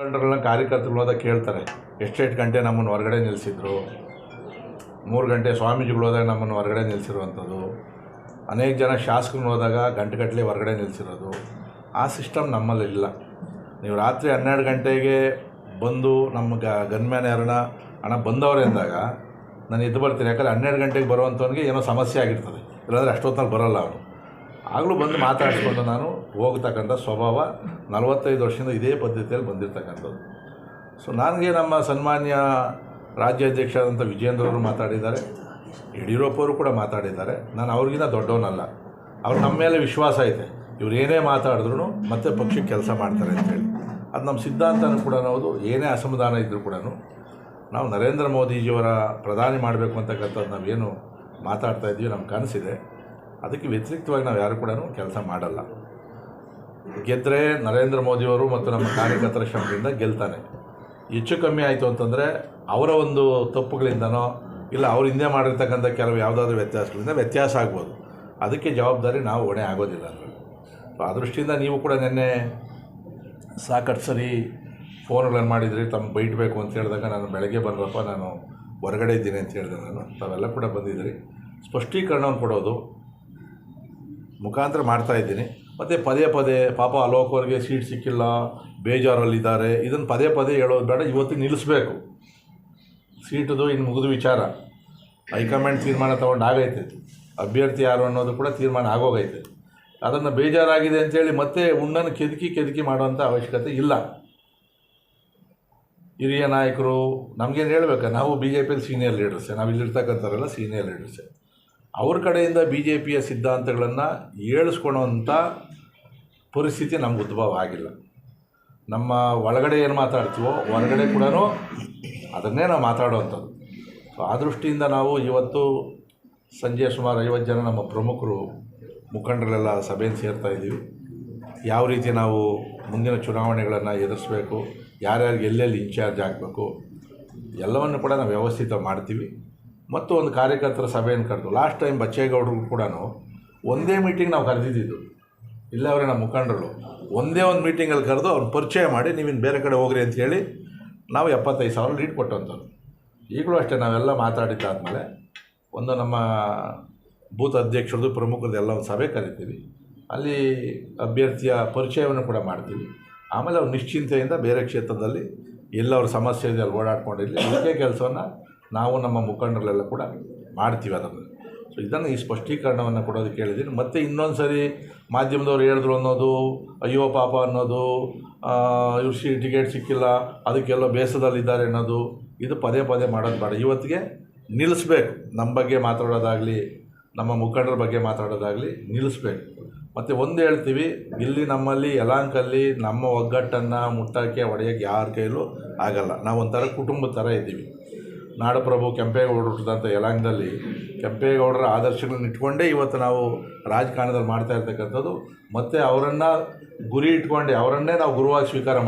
ಮುಖಂಡರೆಲ್ಲ ಕಾರ್ಯಕರ್ತರು ಹೋದಾಗ ಕೇಳ್ತಾರೆ. ಎಷ್ಟೆಷ್ಟು ಗಂಟೆ ನಮ್ಮನ್ನು ಹೊರಗಡೆ ನಿಲ್ಲಿಸಿದ್ರು ಮೂರು ಗಂಟೆ ಸ್ವಾಮೀಜಿಗಳು ಹೋದಾಗ ನಮ್ಮನ್ನು ಹೊರಗಡೆ ನಿಲ್ಲಿಸಿರುವಂಥದ್ದು ಅನೇಕ ಜನ ಶಾಸಕರು ಹೋದಾಗ ಗಂಟೆಗಟ್ಟಲೆ ಹೊರಗಡೆ ನಿಲ್ಲಿಸಿರೋದು ಆ ಸಿಸ್ಟಮ್ ನಮ್ಮಲ್ಲಿ ಇಲ್ಲ. ನೀವು ರಾತ್ರಿ ಹನ್ನೆರಡು ಗಂಟೆಗೆ ಬಂದು ನಮ್ಮ ಗ ಗನ್ಮ್ಯಾನ್ ಯಾರನ್ನ ಹಣ ಬಂದವ್ರೆ ಅಂದಾಗ ನಾನು ಇದ್ದು ಬರ್ತೀನಿ. ಯಾಕಂದರೆ ಹನ್ನೆರಡು ಗಂಟೆಗೆ ಬರುವಂಥವನಿಗೆ ಏನೋ ಸಮಸ್ಯೆ ಆಗಿರ್ತದೆ. ಇಲ್ಲಾಂದರೆ ಅಷ್ಟೊತ್ತಲ್ಲಿ ಬರೋಲ್ಲ ಅವನು. ಆಗಲೂ ಬಂದು ಮಾತಾಡಿಸ್ಕೊಂಡು ನಾನು ಹೋಗ್ತಕ್ಕಂಥ ಸ್ವಭಾವ ನಲವತ್ತೈದು ವರ್ಷದಿಂದ ಇದೇ ಪದ್ಧತಿಯಲ್ಲಿ ಬಂದಿರತಕ್ಕಂಥದ್ದು. ಸೊ ನನಗೆ ನಮ್ಮ ಸನ್ಮಾನ್ಯ ರಾಜ್ಯಾಧ್ಯಕ್ಷರಾದಂಥ ವಿಜೇಂದ್ರ ಅವರು ಮಾತಾಡಿದ್ದಾರೆ. ಯಡಿಯೂರಪ್ಪ ಅವರು ಕೂಡ ಮಾತಾಡಿದ್ದಾರೆ. ನಾನು ಅವ್ರಿಗಿಂತ ದೊಡ್ಡವನಲ್ಲ. ಅವ್ರು ನಮ್ಮ ಮೇಲೆ ವಿಶ್ವಾಸ ಐತೆ. ಇವ್ರು ಏನೇ ಮಾತಾಡಿದ್ರು ಮತ್ತೆ ಪಕ್ಷಕ್ಕೆ ಕೆಲಸ ಮಾಡ್ತಾರೆ ಅಂತೇಳಿ. ಅದು ನಮ್ಮ ಸಿದ್ಧಾಂತನೂ ಕೂಡ ನಾವು ಏನೇ ಅಸಮಾಧಾನ ಇದ್ದರೂ ಕೂಡ ನಾವು ನರೇಂದ್ರ ಮೋದಿಜಿಯವರ ಪ್ರಧಾನಿ ಮಾಡಬೇಕು ಅಂತಕ್ಕಂಥದ್ದು ನಾವೇನು ಮಾತಾಡ್ತಾ ಇದ್ದೀವಿ ನಮ್ಮ ಕನಸಿದೆ. ಅದಕ್ಕೆ ವ್ಯತಿರಿಕ್ತವಾಗಿ ನಾವು ಯಾರು ಕೂಡ ಕೆಲಸ ಮಾಡಲ್ಲ. ಗೆದ್ದರೆ ನರೇಂದ್ರ ಮೋದಿಯವರು ಮತ್ತು ನಮ್ಮ ಕಾರ್ಯಕರ್ತರ ಶ್ರಮದಿಂದ ಗೆಲ್ತಾನೆ. ಹೆಚ್ಚು ಕಮ್ಮಿ ಆಯಿತು ಅಂತಂದರೆ ಅವರ ಒಂದು ತಪ್ಪುಗಳಿಂದನೋ, ಇಲ್ಲ ಅವ್ರ ಹಿಂದೆ ಮಾಡಿರ್ತಕ್ಕಂಥ ಕೆಲವು ಯಾವುದಾದ್ರೂ ವ್ಯತ್ಯಾಸಗಳಿಂದ ವ್ಯತ್ಯಾಸ ಆಗ್ಬೋದು. ಅದಕ್ಕೆ ಜವಾಬ್ದಾರಿ ನಾವು ಹೊಣೆ ಆಗೋದಿಲ್ಲ ಅಂದರೆ ಆ ದೃಷ್ಟಿಯಿಂದ ನೀವು ಕೂಡ ನಿನ್ನೆ ಸಾಕಷ್ಟು ಸರಿ ಫೋನ್ಗಳನ್ನು ಮಾಡಿದ್ರಿ ತಮ್ಮ ಬೈಟ್ಬೇಕು ಅಂತ ಹೇಳಿದಾಗ ನಾನು ಬೆಳಗ್ಗೆ ಬಂದ್ರಪ್ಪ, ನಾನು ಹೊರಗಡೆ ಇದ್ದೀನಿ ಅಂತ ಹೇಳಿದೆ ನಾನು. ತಾವೆಲ್ಲ ಕೂಡ ಬಂದಿದ್ದೀರಿ. ಸ್ಪಷ್ಟೀಕರಣವನ್ನು ಕೊಡೋದು ಮುಖಾಂತರ ಮಾಡ್ತಾ ಇದ್ದೀನಿ. ಮತ್ತು ಪದೇ ಪದೇ ಪಾಪ ಅಲೋಕ್ ಅವ್ರಿಗೆ ಸೀಟ್ ಸಿಕ್ಕಿಲ್ಲ, ಬೇಜಾರಲ್ಲಿದ್ದಾರೆ. ಇದನ್ನು ಪದೇ ಪದೇ ಹೇಳೋದು ಬೇಡ, ಇವತ್ತು ನಿಲ್ಲಿಸ್ಬೇಕು. ಸೀಟದು ಇನ್ನು ಮುಗಿದು ವಿಚಾರ. ಹೈಕಮಾಂಡ್ ತೀರ್ಮಾನ ತೊಗೊಂಡು ಆಗೈತೆ. ಅಭ್ಯರ್ಥಿ ಯಾರು ಅನ್ನೋದು ಕೂಡ ತೀರ್ಮಾನ ಆಗೋಗೈತೆ. ಅದನ್ನು ಬೇಜಾರಾಗಿದೆ ಅಂತೇಳಿ ಮತ್ತೆ ಉಣ್ಣನ್ನು ಕೆದಕಿ ಕೆದಕಿ ಮಾಡುವಂಥ ಅವಶ್ಯಕತೆ ಇಲ್ಲ. ಹಿರಿಯ ನಾಯಕರು ನಮಗೇನು ಹೇಳ್ಬೇಕಾ? ನಾವು ಬಿ ಜೆ ಪಿಯಲ್ಲಿ ಸೀನಿಯರ್ ಲೀಡರ್ಸೇ ನಾವು ಇಲ್ಲಿರ್ತಕ್ಕಂಥವರೆಲ್ಲ ಸೀನಿಯರ್ ಲೀಡರ್ಸೇ ಅವ್ರ ಕಡೆಯಿಂದ ಬಿ ಜೆ ಪಿಯ ಸಿದ್ಧಾಂತಗಳನ್ನು ಏಳಿಸ್ಕೊಳೋವಂಥ ಪರಿಸ್ಥಿತಿ ನಮ್ಗೆ ಉದ್ಭವ ಆಗಿಲ್ಲ. ನಮ್ಮ ಒಳಗಡೆ ಏನು ಮಾತಾಡ್ತೀವೋ ಹೊರಗಡೆ ಕೂಡ ಅದನ್ನೇ ನಾವು ಮಾತಾಡುವಂಥದ್ದು ಸೊ ಆ ದೃಷ್ಟಿಯಿಂದ ನಾವು ಇವತ್ತು ಸಂಜೆ ಸುಮಾರು ಐವತ್ತು ಜನ ನಮ್ಮ ಪ್ರಮುಖರು ಮುಖಂಡರೆಲ್ಲ ಸಭೆಯನ್ನು ಸೇರ್ತಾ ಇದ್ದೀವಿ. ಯಾವ ರೀತಿ ನಾವು ಮುಂದಿನ ಚುನಾವಣೆಗಳನ್ನು ಎದುರಿಸಬೇಕು ಯಾರ್ಯಾರಿಗೆ ಎಲ್ಲೆಲ್ಲಿ ಇನ್ಚಾರ್ಜ್ ಆಗಬೇಕು, ಎಲ್ಲವನ್ನು ಕೂಡ ನಾವು ವ್ಯವಸ್ಥಿತ ಮಾಡ್ತೀವಿ. ಮತ್ತು ಒಂದು ಕಾರ್ಯಕರ್ತರ ಸಭೆಯನ್ನು ಕರೆದು ಲಾಸ್ಟ್ ಟೈಮ್ ಬಚ್ಚೇಗೌಡರು ಕೂಡ ಒಂದೇ ಮೀಟಿಂಗ್ ನಾವು ಕರೆದಿದ್ದು ಇಲ್ಲವರೆ ನಮ್ಮ ಮುಖಂಡರು. ಒಂದೇ ಒಂದು ಮೀಟಿಂಗಲ್ಲಿ ಕರೆದು ಅವ್ರು ಪರಿಚಯ ಮಾಡಿ ನೀವಿನ್ನು ಬೇರೆ ಕಡೆ ಹೋಗ್ರಿ ಅಂತ ಹೇಳಿ ನಾವು ಎಪ್ಪತ್ತೈದು ಸಾವಿರ ಲೀಡ್ ಕೊಟ್ಟಂಥವ್ರು ಈಗಲೂ ಅಷ್ಟೇ ನಾವೆಲ್ಲ ಮಾತಾಡಿದ್ದಾದಮೇಲೆ ಒಂದು ನಮ್ಮ ಬೂತ್ ಅಧ್ಯಕ್ಷರದು ಪ್ರಮುಖರದ್ದು ಎಲ್ಲ ಒಂದು ಸಭೆ ಕರಿತೀವಿ. ಅಲ್ಲಿ ಅಭ್ಯರ್ಥಿಯ ಪರಿಚಯವನ್ನು ಕೂಡ ಮಾಡ್ತೀವಿ. ಆಮೇಲೆ ಅವ್ರು ನಿಶ್ಚಿಂತೆಯಿಂದ ಬೇರೆ ಕ್ಷೇತ್ರದಲ್ಲಿ ಎಲ್ಲವ್ರ ಸಮಸ್ಯೆ ಇದೆ, ಅಲ್ಲಿ ಓಡಾಡ್ಕೊಂಡಿರಲಿ. ಅದಕ್ಕೆ ಕೆಲಸವನ್ನು ನಾವು ನಮ್ಮ ಮುಖಂಡರಲ್ಲೆಲ್ಲ ಕೂಡ ಮಾಡ್ತೀವಿ ಅದನ್ನು. ಸೊ ಇದನ್ನು ಈ ಸ್ಪಷ್ಟೀಕರಣವನ್ನು ಕೊಡೋದಕ್ಕೆ ಹೇಳಿದ್ದೀನಿ. ಮತ್ತು ಇನ್ನೊಂದು ಸರಿ ಮಾಧ್ಯಮದವ್ರು ಹೇಳಿದ್ರು ಅನ್ನೋದು, ಅಯ್ಯೋ ಪಾಪ ಅನ್ನೋದು ಇವ್ರು ಟಿಕೆಟ್ ಸಿಕ್ಕಿಲ್ಲ, ಅದಕ್ಕೆಲ್ಲ ಬೇಸದಲ್ಲಿದ್ದಾರೆ ಅನ್ನೋದು, ಇದು ಪದೇ ಪದೇ ಮಾಡೋದು ಬೇಡ. ಇವತ್ತಿಗೆ ನಿಲ್ಲಿಸ್ಬೇಕು. ನಮ್ಮ ಬಗ್ಗೆ ಮಾತಾಡೋದಾಗಲಿ, ನಮ್ಮ ಮುಖಂಡರ ಬಗ್ಗೆ ಮಾತಾಡೋದಾಗಲಿ ನಿಲ್ಲಿಸ್ಬೇಕು. ಮತ್ತು ಒಂದು ಹೇಳ್ತೀವಿ, ಇಲ್ಲಿ ನಮ್ಮಲ್ಲಿ ಯಲಾಂಕಲ್ಲಿ ನಮ್ಮ ಒಗ್ಗಟ್ಟನ್ನು ಮುಟ್ಟಕ್ಕೆ, ಒಡೆಯೋಕ್ಕೆ ಯಾರ ಕೈಲೂ ಆಗಲ್ಲ. ನಾವು ಒಂಥರ ಕುಟುಂಬದ ಥರ ಇದ್ದೀವಿ. ನಾಡಪ್ರಭು ಕೆಂಪೇಗೌಡರು ಹುಟ್ಟಿದಂಥ ಯಲಾಂಗದಲ್ಲಿ ಕೆಂಪೇಗೌಡರ ಆದರ್ಶಗಳನ್ನ ಇಟ್ಕೊಂಡೇ ಇವತ್ತು ನಾವು ರಾಜಕಾರಣದಲ್ಲಿ ಮಾಡ್ತಾ ಇರ್ತಕ್ಕಂಥದ್ದು. ಮತ್ತು ಅವರನ್ನು ಗುರಿ ಇಟ್ಕೊಂಡೆ ಅವರನ್ನೇ ನಾವು ಗುರುವಾಗಿ ಸ್ವೀಕಾರ